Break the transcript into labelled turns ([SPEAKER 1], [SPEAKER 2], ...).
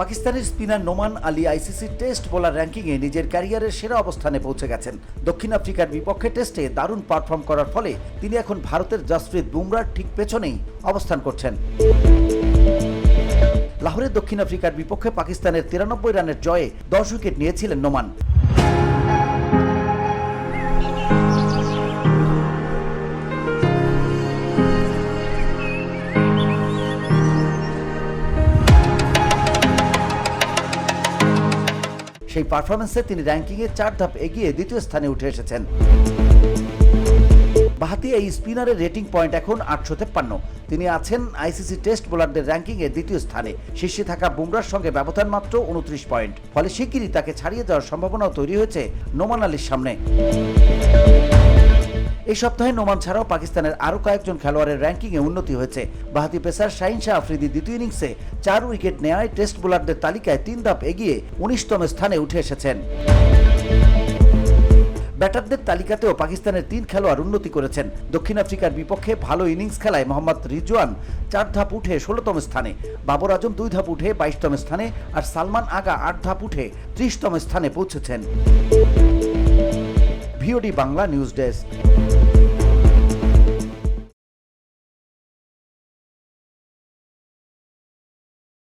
[SPEAKER 1] পাকিস্তানের spinner Noman Ali ICC test bowler র্যাঙ্কিংয়ে নিজের ক্যারিয়ারের সেরা অবস্থানে পৌঁছে গেছেন। দক্ষিণ আফ্রিকার বিপক্ষে টেস্টে দারুণ পারফর্ম করার ফলে তিনি এখন ভারতের জাসপ্রীত বুমরার ঠিক পেছনেই অবস্থান করছেন। লাহোরের দক্ষিণ আফ্রিকার বিপক্ষে পাকিস্তানের তিরানব্বই রানের জয়ে দশ উইকেট নিয়েছিলেন নোমান। সেই পারফরমেন্সে তিনি র্যাঙ্কিংয়ে চার ধাপ এগিয়ে দ্বিতীয় স্থানে উঠে এসেছেন। বাহাতি এই স্পিনারের রেটিং পয়েন্ট এখন আটশো তেপ্পান্ন। তিনি আছেন আইসিসি টেস্ট বোলারদের র্যাঙ্কিংয়ে দ্বিতীয় স্থানে। শীর্ষে থাকা বুমরার সঙ্গে ব্যবধান মাত্র উনত্রিশ পয়েন্ট। ফলে শিগগিরই তাকে ছাড়িয়ে যাওয়ার সম্ভাবনাও তৈরি হয়েছে নোমান আলীর সামনে। এই সপ্তাহে নোমান ছাড়াও পাকিস্তানের আরও কয়েকজন খেলোয়াড়ের র্যাঙ্কিংয়ে উন্নতি হয়েছে। বাহাতি পেসার শাহিন শাহ আফ্রিদি দ্বিতীয় ইনিংসে চার উইকেট নেওয়ায় টেস্ট বোলারদের তালিকায় তিন ধাপ এগিয়ে উনিশতম স্থানে উঠে এসেছেন। ব্যাটারদের তালিকাতেও পাকিস্তানের তিন খেলোয়াড় উন্নতি করেছেন। দক্ষিণ আফ্রিকার বিপক্ষে ভালো ইনিংস খেলায় মোহাম্মদ রিজওয়ান চার ধাপ উঠে ষোলোতম স্থানে, বাবর আজম দুই ধাপ উঠে বাইশতম স্থানে আর সালমান আগা আট ধাপ উঠে ত্রিশতম স্থানে পৌঁছেছেন। VOD Bangla news desk.